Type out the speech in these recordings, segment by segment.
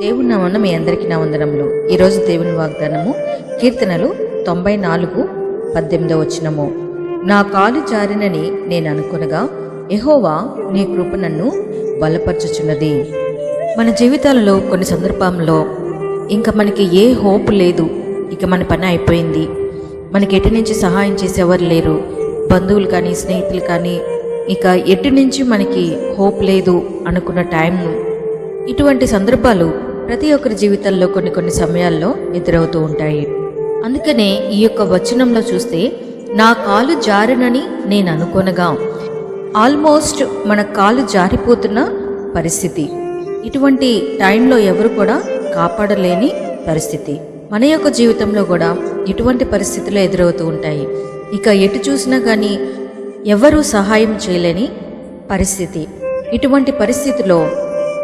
దేవుని నామన్న మీ అందరికీ నా వందనములు. ఈరోజు దేవుని వాగ్దానము కీర్తనలు తొంభై నాలుగు పద్దెనిమిదో వచ్చినము నా కాలు జారినని నేను అనుకునగా ఎహోవా నీ కృప నన్ను బలపరచుచున్నది. మన జీవితాలలో కొన్ని సందర్భంలో ఇంకా మనకి ఏ హోప్ లేదు. ఇక మన పని అయిపోయింది. మనకి ఎటు నుంచి సహాయం చేసేవారు లేరు. బంధువులు కానీ స్నేహితులు కానీ ఇక ఎటు నుంచి మనకి హోప్ లేదు అనుకున్న టైం. ఇటువంటి సందర్భాలు ప్రతి ఒక్కరి జీవితంలో కొన్ని కొన్ని సమయాల్లో ఎదురవుతూ ఉంటాయి. అందుకనే ఈ యొక్క వచనంలో చూస్తే నా కాలు జారినని నేను అనుకొనగా ఆల్మోస్ట్ మన కాలు జారిపోతున్న పరిస్థితి. ఇటువంటి టైంలో ఎవరు కూడా కాపాడలేని పరిస్థితి. మన యొక్క జీవితంలో కూడా ఇటువంటి పరిస్థితులు ఎదురవుతూ ఉంటాయి. ఇక ఎటు చూసినా కానీ ఎవరూ సహాయం చేయలేని పరిస్థితి. ఇటువంటి పరిస్థితిలో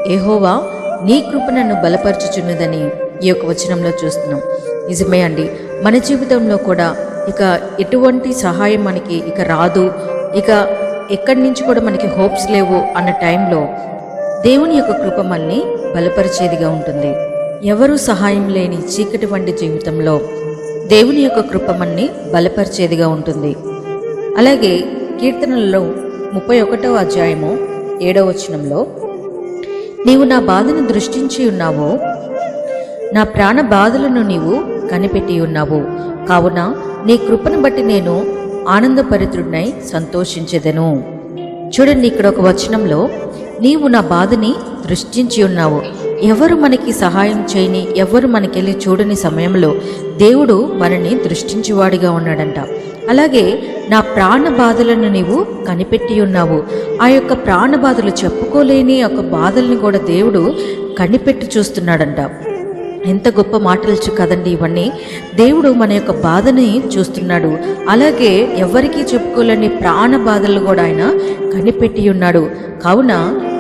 ఏహోవా నీ కృప నన్ను బలపరచుచున్నదని ఈ యొక్క వచనంలో చూస్తున్నాం. నిజమే అండి. మన జీవితంలో కూడా ఇక ఎటువంటి సహాయం మనకి ఇక రాదు. ఇక ఎక్కడి నుంచి కూడా మనకి హోప్స్ లేవు అన్న టైంలో దేవుని యొక్క కృప మనల్ని బలపరిచేదిగా ఉంటుంది. ఎవరూ సహాయం లేని చీకటి వంటి జీవితంలో దేవుని యొక్క కృప మనల్ని బలపరిచేదిగా ఉంటుంది. అలాగే కీర్తనలలో ముప్పై ఒకటవ అధ్యాయము ఏడవ వచనంలో నీవు నా బాధను దృష్టించి ఉన్నావో? నా ప్రాణ బాధలను నీవు కనిపెట్టి ఉన్నావు. కావున నీ కృపను బట్టి నేను ఆనందపరితుడినై సంతోషించెదను. చూడండి ఇక్కడ ఒక వచనంలో నీవు నా బాధని దృష్టించి ఉన్నావు. ఎవరు మనకి సహాయం చేయని ఎవరు మనకెళ్ళి చూడని సమయంలో దేవుడు మనని దృష్టించేవాడిగా ఉన్నాడంట. అలాగే నా ప్రాణ బాధలను నీవు కనిపెట్టి ఉన్నావు. ఆ యొక్క ప్రాణ బాధలు చెప్పుకోలేని ఒక బాధల్ని కూడా దేవుడు కనిపెట్టి చూస్తున్నాడంట. ఎంత గొప్ప మాటలు కదండి ఇవన్నీ. దేవుడు మన యొక్క బాధని చూస్తున్నాడు. అలాగే ఎవరికీ చెప్పుకోలేని ప్రాణ బాధలు కూడా ఆయన కనిపెట్టి ఉన్నాడు. కావున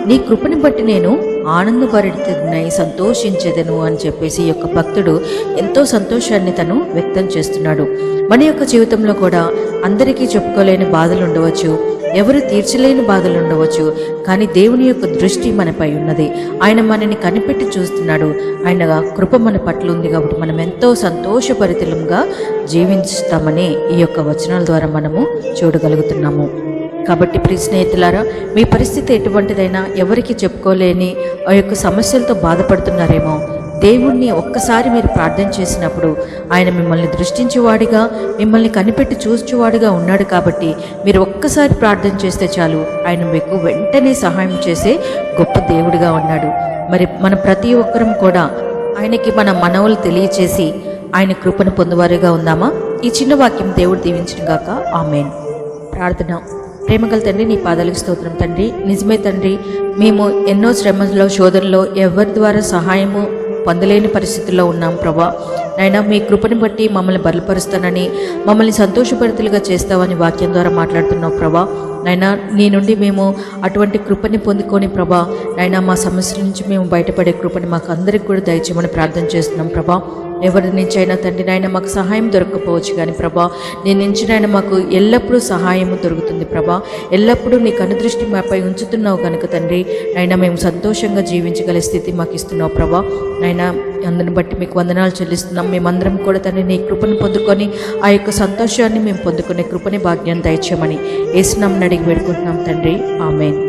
నీ కృపని బట్టి నేను ఆనందపడుతున్నాయి సంతోషించదను అని చెప్పేసి ఈ యొక్క భక్తుడు ఎంతో సంతోషాన్ని తను వ్యక్తం చేస్తున్నాడు. మన యొక్క జీవితంలో కూడా అందరికీ చెప్పుకోలేని బాధలు ఉండవచ్చు ఎవరు తీర్చలేని బాధలు ఉండవచ్చు కానీ దేవుని యొక్క దృష్టి మనపై ఉన్నది. ఆయన మనని కనిపెట్టి చూస్తున్నాడు. ఆయన కృప మన పట్ల ఉంది కాబట్టి మనం ఎంతో సంతోషపరితలంగా జీవిస్తామని ఈ యొక్క వచనాల ద్వారా మనము చూడగలుగుతున్నాము. కాబట్టి ప్రియ స్నేహితులారా మీ పరిస్థితి ఎటువంటిదైనా ఎవరికి చెప్పుకోలేని ఆ యొక్క సమస్యలతో బాధపడుతున్నారేమో. దేవుణ్ణి ఒక్కసారి మీరు ప్రార్థన చేసినప్పుడు ఆయన మిమ్మల్ని దృష్టించేవాడిగా మిమ్మల్ని కనిపెట్టి చూచేవాడిగా ఉన్నాడు కాబట్టి మీరు ఒక్కసారి ప్రార్థన చేస్తే చాలు. ఆయన మీకు వెంటనే సహాయం చేసే గొప్ప దేవుడిగా ఉన్నాడు. మరి మన ప్రతి ఒక్కరం కూడా ఆయనకి మన మనవులు తెలియచేసి ఆయన కృపను పొందువారుగా ఉందామా? ఈ చిన్న వాక్యం దేవుడు దీవించిన గాక. ఆమెన్. ప్రార్థన. ప్రేమగల తండ్రి నీ పాదాలకు స్తోత్రం తండ్రి. నిజమే తండ్రి మేము ఎన్నో శ్రమలో శోధనలో ఎవరి ద్వారా సహాయము పొందలేని పరిస్థితుల్లో ఉన్నాం ప్రభా. నైనా మీ కృపని బట్టి మమ్మల్ని బలపరుస్తానని మమ్మల్ని సంతోషపరితులుగా చేస్తావని వాక్యం ద్వారా మాట్లాడుతున్నావు ప్రభా. నైనా నీ నుండి మేము అటువంటి కృపని పొందుకొని ప్రభా నైనా మా సమస్యల నుంచి మేము బయటపడే కృపని మాకు అందరికి కూడా దయచేయమని ప్రార్థన చేస్తున్నాం ప్రభా. ఎవరి నుంచి అయినా తండ్రి నాయన మాకు సహాయం దొరకకపోవచ్చు కానీ ప్రభా నీ నుంచి నాయన మాకు ఎల్లప్పుడూ సహాయం దొరుకుతుంది ప్రభా. ఎల్లప్పుడూ నీ కనుదృష్టి మాపై ఉంచుతున్నావు కనుక తండ్రి నైనా మేము సంతోషంగా జీవించగల స్థితి మాకు ఇస్తున్నావు ప్రభా. నైనా అందరిని బట్టి మీకు వందనాలు చెల్లిస్తున్నాం. మేమందరం కూడా తండ్రి నీ కృపను పొందుకొని ఆ యొక్క సంతోషాన్ని మేము పొందుకునే కృపని భాగ్యం దయచేయమని ఏసునామని అడిగి పెడుకుంటున్నాం తండ్రి. ఆమె